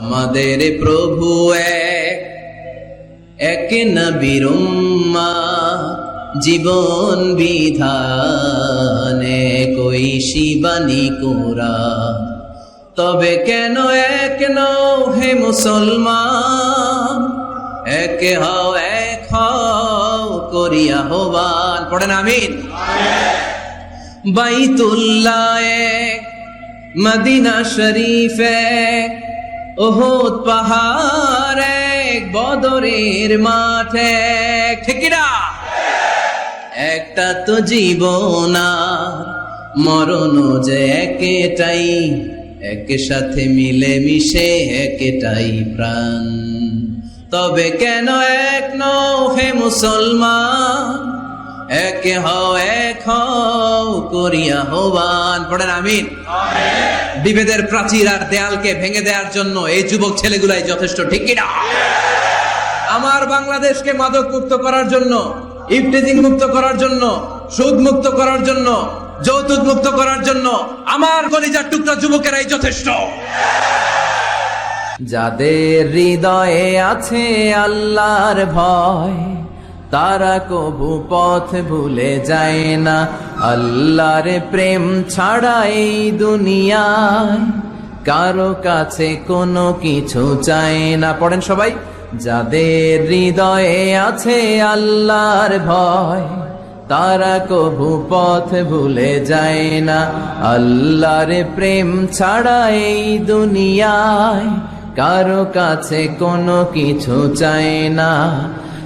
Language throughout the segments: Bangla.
আমাদের প্রভু এক এক জীবন বিধানে কই শিবানী কোরা তবে কেন এক নও হে মুসলমান? এক হও এক হও করিয়া হবান পড়েন, আমিন। বাইতুল্লাহ এক, মদিনা শরীফ এক ওহদ পাহাড় এক বদরের মাঠ। এক ঠিক না একটা তো জীবনা মরণ যে একটাই, এক সাথে মিলে মিশে একটাই প্রাণ। তবে কেন এক নও হে মুসলমান এক হও এক হও করিয়া হবান পড়েন আমিন। বিভেদের প্রাচীর আর দেয়ালকে ভেঙে দেওয়ার জন্য এই যুবক ছেলেগুলাই যথেষ্ট, ঠিক কিনা আমার বাংলাদেশকে মাদক মুক্ত করার জন্য ইফটিজিং মুক্ত করার জন্য, সুদ মুক্ত করার জন্য, যৌতুক মুক্ত করার জন্য আমার কলিজার টুকরা যুবকেরাই যথেষ্ট। যাদের হৃদয়ে আছে আল্লাহর ভয় তারা কবু পথ ভুলে যায় না। আল্লাহর প্রেম ছাড়া এই দুনিয়ায় কারও কাছে কোনো কিছু চায় না। পড়েন সবাই, যাদের হৃদয়ে আছে আল্লাহর ভয়, তারা কবু পথ ভুলে যায় না। আল্লাহর প্রেম ছাড়া এই দুনিয়ায় কারও কাছে কোনো কিছু চায় না।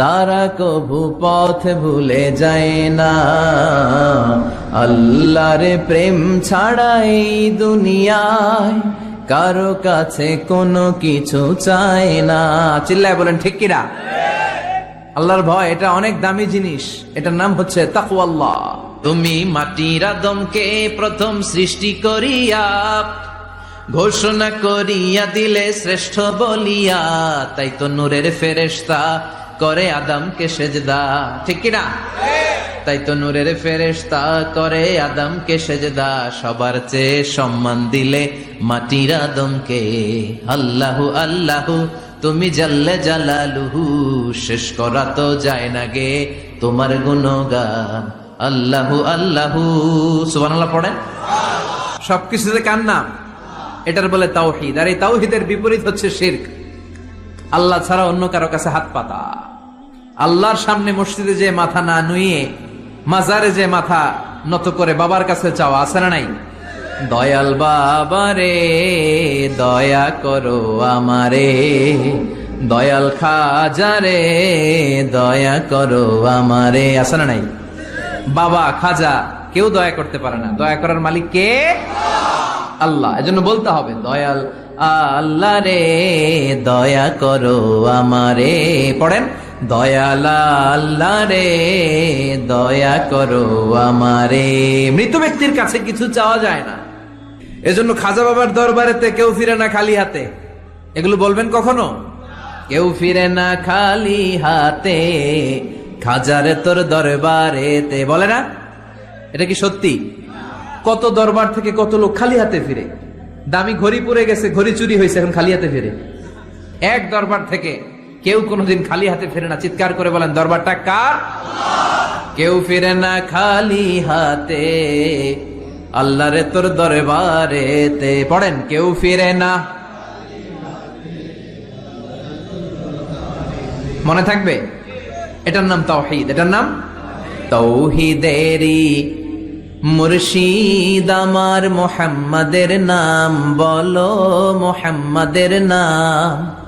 তারা কবু পথ ভুলে যায় না। আল্লাহর প্রেম ছাড়া এই দুনিয়ায় কারও কাছে কোনো কিছু চায় না। চিল্লায় বলেন, ঠিক কিনা আল্লাহর ভয়, এটা অনেক দামি জিনিস। এটার নাম হচ্ছে তাকওয়াল্লাহ। তুমি মাটির আদমকে প্রথম সৃষ্টি করিয়া, ঘোষণা করিয়া দিলে শ্রেষ্ঠ বলিয়া, তাই তো নূরের ফেরেশতা করে আদমকে সেজদা, ঠিক কিনা? তাই তো নূরের ফেরেশতা করে আদমকে সেজদা, সবার চেয়ে সম্মান দিলে মাটির আদমকে। আল্লাহু আল্লাহু, তুমি জাল্লে জালালুহু, শেষ করা তো যায় না গে তোমার গুণগান। আল্লাহু আল্লাহু, সুবহানাল্লাহ পড়েন? সবকিছুতে কার নাম? এটার বলে তাওহিদ। আর এই তাওহিদের বিপরীত হচ্ছে শিরক। আল্লাহ ছাড়া অন্য কারও কাছে হাত পাতা। আল্লাহর সামনে মসজিদে যে মাথা না নুয়ে মাজারে যে মাথা নত করে বাবার কাছে চাওয়া আছে না নাই? দয়াল বাবা রে দয়া করো আমারে। দয়াল খাজা রে দয়া করো আমারে। আছে না নাই? বাবা খাজা কেউ দয়া করতে পারে না। দয়া করার মালিক কে? আল্লাহ। এজন্য বলতে হবে, দয়াল আল্লাহ রে দয়া করো আমারে। পড়েন? দয়াল রে দয়া করো আমারে। মৃত ব্যক্তির কাছে কিছু চাওয়া যায় না। এজন্য খাজা বাবার দরবারেতে কেউ ফিরে না খালি হাতে। এগুলো বলবেন কখনো? কেউ ফিরে না খালি হাতে, খাজারে তোর দরবারেতে। বলে না? এটা কি সত্যি? কত দরবার থেকে কত লোক খালি হাতে ফিরে। দামি ঘড়ি পরে গেছে, ঘড়ি চুরি হয়েছে, এখন খালি হাতে ফিরে। এক দরবার থেকে কেউ কোনোদিন খালি হাতে ফিরে না। চিৎকার করে বলেন, দরবারটা কার? কেউ ফিরে না খালি হাতে আল্লাহ রে তোর দরবারেতে। পড়েন, কেউ ফিরে না। মনে থাকবে? এটার নাম তাওহিদ। এটার নাম তৌহিদেরি মুর্শিদ আমার মোহাম্মদের নাম। বলো মোহাম্মদের নাম।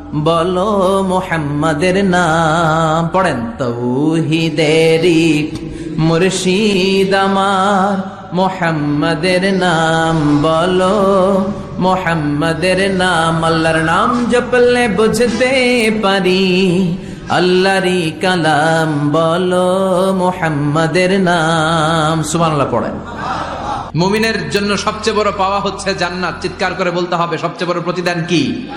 বলো মোহাম্মদের নাম। পড়েন তৌহিদেরি। মুর্শিদ আমার মোহাম্মদের নাম। বলো মোহাম্মদের নাম। আল্লাহর নাম জপলে বুঝতে পারি। আল্লাহরি কালাম। বলো মোহাম্মদের নাম। সুবহানাল্লাহ পড়েন। মুমিনের জন্য সবচেয়ে বড় পাওয়া হচ্ছে জান্নাত। চিৎকার করে বলতে হবে, সবচেয়ে বড় প্রতিদান কি?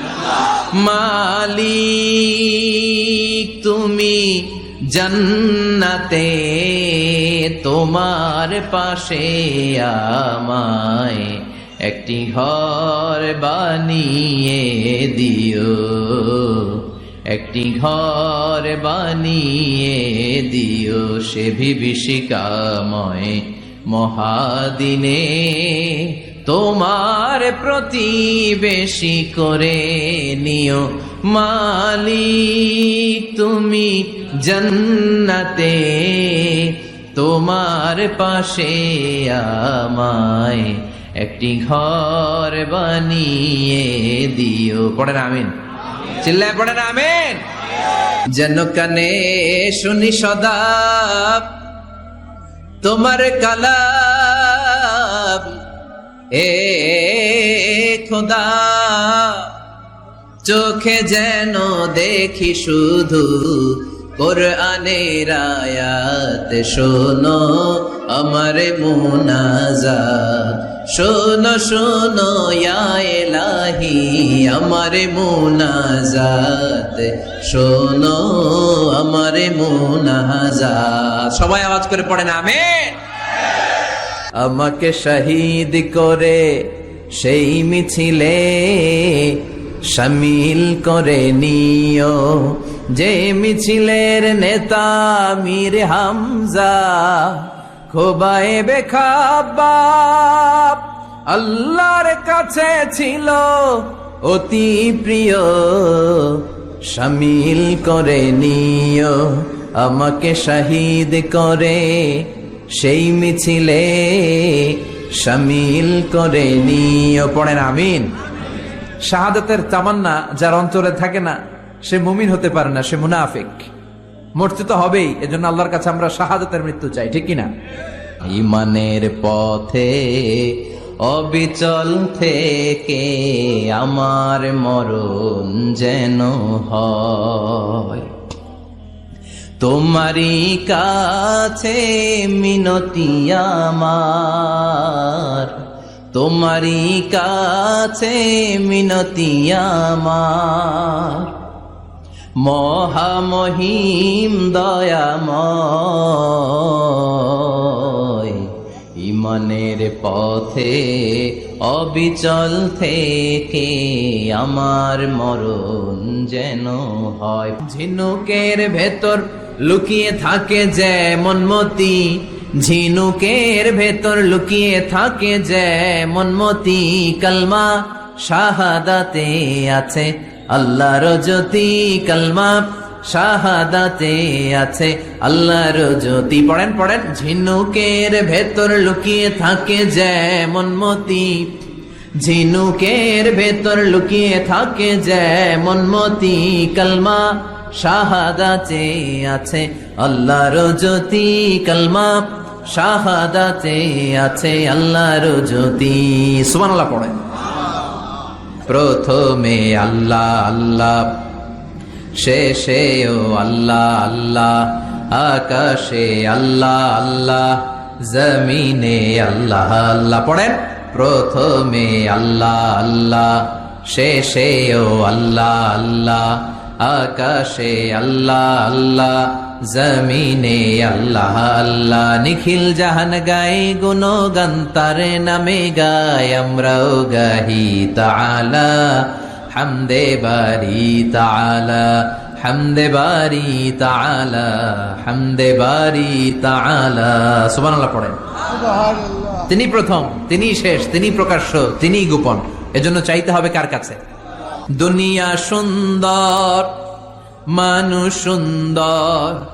মালিক, তুমি জান্নাতে তোমার পাশে আমায় একটি ঘর বানিয়ে দিও। একটি ঘর বানিয়ে দিও সে বিভীষিকাময় মহাদিনে তোমার প্রতিবেশী করে নিও মালিক, তুমি জন্নতে তোমার পাশে আমায় একটি ঘর বানিয়ে দিও। পড়েন আমিন। চিল্লায় পড়েন আমিন। যেন কানে শুনি সদা তোমার কালাম এ খোদা চোখে যেন দেখি শুধু কোরআনের আয়াত শোনো আমার মুনাজাত। শোনো শোনো এলাহি আমার মুনাজাত। শোনো আমার মুনাজাত। সবাই আওয়াজ করে পড়েন আমেন। আমাকে শহীদ করে সেই মিছিলে সামিল করে নিও। যে মিছিলের নেতা মীর হামজা, খোবায়ে বেখাবাব আল্লাহর কাছে ছিল অতি প্রিয়। সামিল করে নিও, আমাকে শহীদ করে সেই মিছিলে সামিল করে নিও। পড়েন আমিন। শাহাদাতের তামান্না যার অন্তরে থাকে না, সে মুমিন হতে পারে না, সে মুনাফিক। মরতে তো হবেই, এজন্য আল্লাহর কাছে আমরা শাহাদাতের মৃত্যু চাই, ঠিক কিনা? ইমানের পথে, অবিচল থেকে আমার মরণ যেন হয়। তোমারই কাছে মিনতি আমার তোমারই কাছে মিনতি মহামহিম দয়াময়, ইমানের পথে অবিচল থেকে আমার মরণ যেন হয়। ঝিনুকের ভেতর লুকিয়ে থাকে যেমন মতি ঝিনুকের ভেতর লুকিয়ে থাকে যেমন মনমতি কালমা, শাহাদাতে আছে। আল্লাহর জ্যোতি কালমা, শাহাদাতে আছে। আল্লাহর জ্যোতি। পড়েন পড়েন। ঝিনুকের ভেতর লুকিয়ে থাকে যেমন মনমতি। ঝিনুকের ভেতর লুকিয়ে থাকে যেমন মতি কালমা, শাহাদাতে আছে। আল্লাহর জ্যোতি কালমা শাহাদাতে আছে আল্লাহর জ্যোতি। সুবহানাল্লাহ পড়েন প্রথমে আল্লাহ আল্লাহ। শেষে ও আল্লাহ আল্লাহ। আকাশে আল্লাহ আল্লাহ। জমিনে আল্লাহ আল্লাহ পড়েন। প্রথমে আল্লাহ আল্লাহ। শেষে ও আল্লাহ আল্লাহ। আকাশে আল্লাহ আল্লাহ। জমিনে আল্লাহ আল্লাহ নিখিল জাহান গায়ে গুণগান তার নামে গায়। আমরাও গাহি তাআলা হামদে বারি তাআলা হামদে বারি তাআলা হামদে বারি তাআলা। সুবহানাল্লাহ পড়েন। তিনি প্রথম তিনি শেষ তিনি প্রকাশ্য তিনি গোপন। এজন্য চাইতে হবে কার কাছে? দুনিয়া সুন্দর মানুষ সুন্দর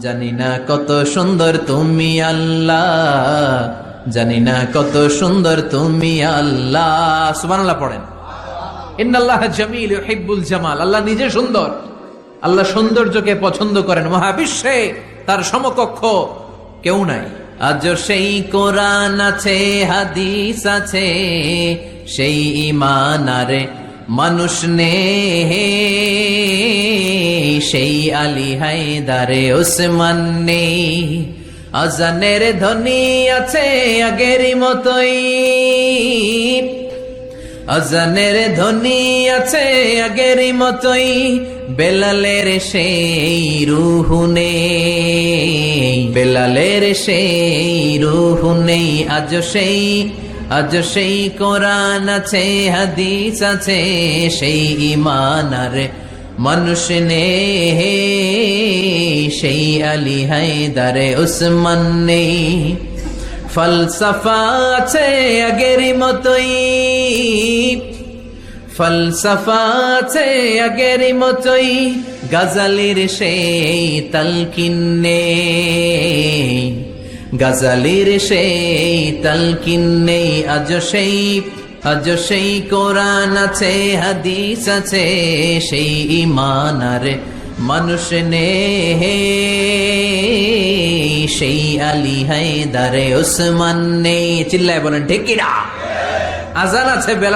জানি না কত সুন্দর তুমি আল্লাহ। জানি না কত সুন্দর তুমি আল্লাহ। সুবহানাল্লাহ পড়েন। জামিল আল্লাহ নিজে সুন্দর। আল্লাহ সৌন্দর্যকে পছন্দ করেন। মহাবিশ্বে তার সমকক্ষ কেউ নাই। আজ সেই কোরআন আছে, হাদিস আছে, সেই ইমান মানুষ নে সেই আলী হায়দারে ওসমান নেই। আজানের ধ্বনি আছে আগেরই মতোই। আজানের ধ্বনি আছে আগের মতোই। বেলালের সেই রুহু নেই। বেলালের সেই রুহু নেই। আজ সেই আজ সেই কোরআন আছে, হাদিস আছে, সেই ইমান আর মানুষ নে সেই আলী হায়দারে উসমান নেই ফলসফা আছে আগের মতোই ফলসফা আছে আগের মতোই গাজালির সেই তালকিন্নে গাজালির সেই তালকিন্নে আজ সেই আজ সেই কোরআন আছে, হাদিস আছে, সেই ইমান আর মানুষ নে সেই আলী হায়দারে ওসমান নেই, চিল্লায় বলেন, ঢেকিরা। আজান আছে, বেলা